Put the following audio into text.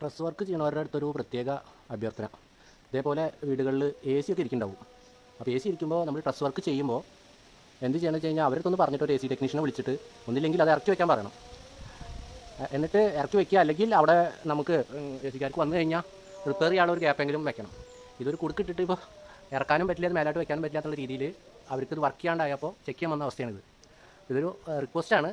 Press work ചെയ്യണവരുടെ അടുത്തൊരു പ്രത്യേക അഭ്യർത്ഥന. ഇതേപോലെ വീടുകളിൽ എ സി ഒക്കെ ഇരിക്കുന്നുണ്ടാവും. അപ്പോൾ എ സി ഇരിക്കുമ്പോൾ നമ്മൾ പ്രസ് വർക്ക് ചെയ്യുമ്പോൾ എന്ത് ചെയ്യണമെന്ന് വെച്ച് കഴിഞ്ഞാൽ അവരടുത്തൊന്ന് പറഞ്ഞിട്ട് ഒരു എ സി ടെക്നീഷ്യനെ വിളിച്ചിട്ട് ഒന്നില്ലെങ്കിൽ അത് ഇറക്കി വെക്കാൻ പറയണം. എന്നിട്ട് ഇറക്കി വെക്കുക. അല്ലെങ്കിൽ അവിടെ നമുക്ക് എ സിക്കാർക്ക് വന്നു കഴിഞ്ഞാൽ റിപ്പയർ ചെയ്യാനുള്ള ഒരു ഗ്യാപ്പെങ്കിലും വെക്കണം. ഇതൊരു കുടുക്കിട്ടിട്ട് ഇപ്പോൾ ഇറക്കാനും പറ്റില്ല അത് മേലോട്ട് വെക്കാനും പറ്റില്ല എന്നുള്ള രീതിയിൽ അവർക്ക് വർക്ക് ചെയ്യാണ്ടായപ്പോൾ ചെക്ക് ചെയ്യാൻ വന്ന അവസ്ഥയാണിത്. ഇതൊരു റിക്വസ്റ്റാണ്